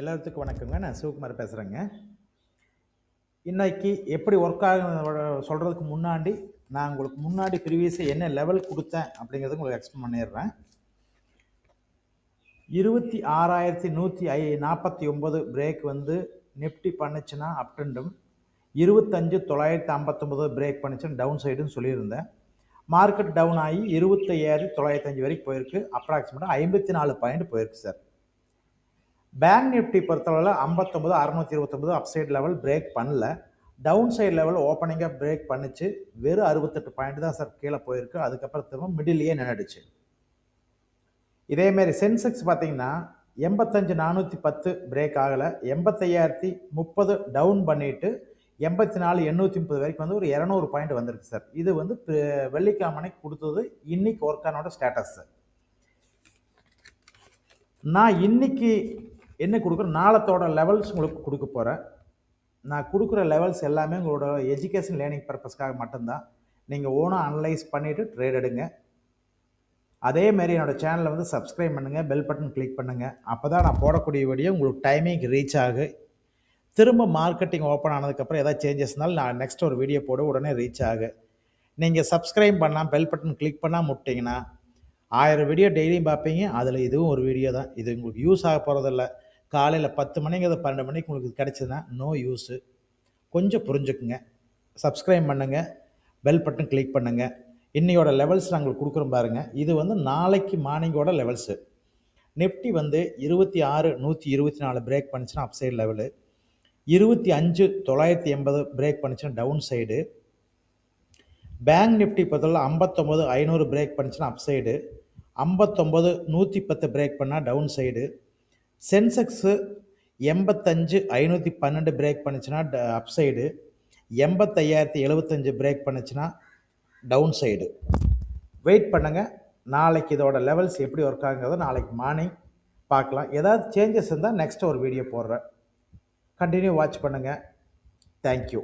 எல்லாத்துக்கும் வணக்கங்க. நான் சிவகுமார் பேசுகிறேங்க இன்றைக்கி எப்படி ஒர்க் ஆகுது சொல்கிறதுக்கு முன்னாடி நான் உங்களுக்கு முன்னாடி ப்ரீவியஸாக என்ன லெவல் கொடுத்தேன் அப்படிங்கிறது உங்களுக்கு எக்ஸ்பிளைன் பண்ணிடுறேன். இருபத்தி ஆறாயிரத்தி நூற்றி ஐ நாற்பத்தி ஒம்பது பிரேக் வந்து நிஃப்டி பண்ணுச்சுன்னா அப்டண்டும் இருபத்தஞ்சு தொள்ளாயிரத்தி ஐம்பத்தொம்பது பிரேக் பண்ணுச்சுன்னா டவுன் சைடுன்னு சொல்லியிருந்தேன். மார்க்கெட் டவுன் ஆகி இருபத்தையாயிரத்தி தொள்ளாயிரத்தஞ்சு வரைக்கும் போயிருக்கு. அப்ராக்சிமேட்டாக ஐம்பத்தி நாலு பாயிண்ட் போயிருக்கு சார் பேங்க் நிஃப்டி பொறுத்தளவில் ஐம்பத்தொம்பது அறுநூத்தி இருபத்தொம்பது அப்சைட் லெவல் பிரேக் பண்ணல. டவுன் சைடு லெவல் ஓப்பனிங்காக பிரேக் பண்ணிச்சு. வெறும் அறுபத்தெட்டு பாயிண்ட் தான் சார் கீழே போயிருக்கு. அதுக்கப்புறம் திரும்ப மிடிலேயே நின்றுடுச்சு இதேமாரி சென்செக்ஸ் பார்த்தீங்கன்னா எண்பத்தஞ்சு நானூற்றி பத்து பிரேக் ஆகலை. எண்பத்தையாயிரத்தி முப்பது டவுன் பண்ணிவிட்டு எண்பத்தி நாலு எண்ணூற்றி முப்பது வரைக்கும் வந்து ஒரு இரநூறு பாயிண்ட் வந்திருக்கு சார் இது வந்து வெள்ளிக்கிழமனைக்கு கொடுத்தது. இன்னைக்கு ஒர்க்கானோட ஸ்டேட்டஸ் சார் நான் இன்னைக்கு என்ன கொடுக்குறோம்? நாளத்தோட லெவல்ஸ் உங்களுக்கு கொடுக்க போகிறேன் நான் கொடுக்குற லெவல்ஸ் எல்லாமே உங்களோட எஜுகேஷன் லேர்னிங் பர்பஸ்க்காக மட்டும்தான். நீங்கள் ஓனாக அனலைஸ் பண்ணிவிட்டு ட்ரேட் எடுங்க. அதேமாரி என்னோடய சேனலை வந்து சப்ஸ்கிரைப் பண்ணுங்கள் பெல் பட்டன் கிளிக் பண்ணுங்கள் அப்போ தான் நான் போடக்கூடிய வீடியோ உங்களுக்கு டைமிங் ரீச் ஆகு. திரும்ப மார்க்கெட்டிங் ஓப்பன் ஆனதுக்கப்புறம் எதாவது சேஞ்சஸ்னாலும் நான் நெக்ஸ்ட் ஒரு வீடியோ போட உடனே ரீச் ஆகு. நீங்கள் சப்ஸ்கிரைப் பண்ணால் பெல் பட்டன் கிளிக் பண்ணால் முட்டிங்கன்னா ஆயிரம் வீடியோ டெய்லியும் பார்ப்பீங்க. அதில் இதுவும் ஒரு வீடியோ தான். இது உங்களுக்கு யூஸ் ஆக போகிறதில்ல காலையில் பத்து மணிங்கிறது பன்னெண்டு மணிக்கு உங்களுக்கு கிடச்சிதுன்னா நோ யூஸு கொஞ்சம் புரிஞ்சுக்குங்க. சப்ஸ்கிரைப் பண்ணுங்கள் பெல் பட்டன் கிளிக் பண்ணுங்கள் இன்னையோட லெவல்ஸ் நாங்கள் கொடுக்குறோம் பாருங்கள் இது வந்து நாளைக்கு மார்னிங்கோட லெவல்ஸு நிஃப்டி வந்து இருபத்தி ஆறு நூற்றி இருபத்தி நாலு பிரேக் பண்ணிச்சுன்னா அப் சைடு லெவலு இருபத்தி அஞ்சு தொள்ளாயிரத்தி எண்பது பிரேக் பண்ணிச்சுன்னா டவுன் சைடு பேங்க் நிஃப்டி பொறுத்தவரை ஐம்பத்தொம்போது ஐநூறு பிரேக் பண்ணிச்சுன்னா அப் சைடு ஐம்பத்தொம்போது நூற்றி பத்து பிரேக் பண்ணால் டவுன் சைடு சென்செக்ஸு எண்பத்தஞ்சு ஐநூற்றி பன்னெண்டு பிரேக் பண்ணுச்சுன்னா அப் சைடு எண்பத்தையாயிரத்தி எழுபத்தஞ்சு பிரேக் பண்ணுச்சுன்னா டவுன் சைடு வெயிட் பண்ணுங்கள் நாளைக்கு இதோட லெவல்ஸ் எப்படி ஒர்க் ஆகுங்கிறத நாளைக்கு மார்னிங் பார்க்கலாம். ஏதாவது சேஞ்சஸ் இருந்தால் நெக்ஸ்ட் ஒரு வீடியோ போடுறேன். கண்டினியூ வாட்ச் பண்ணுங்கள் தேங்க்யூ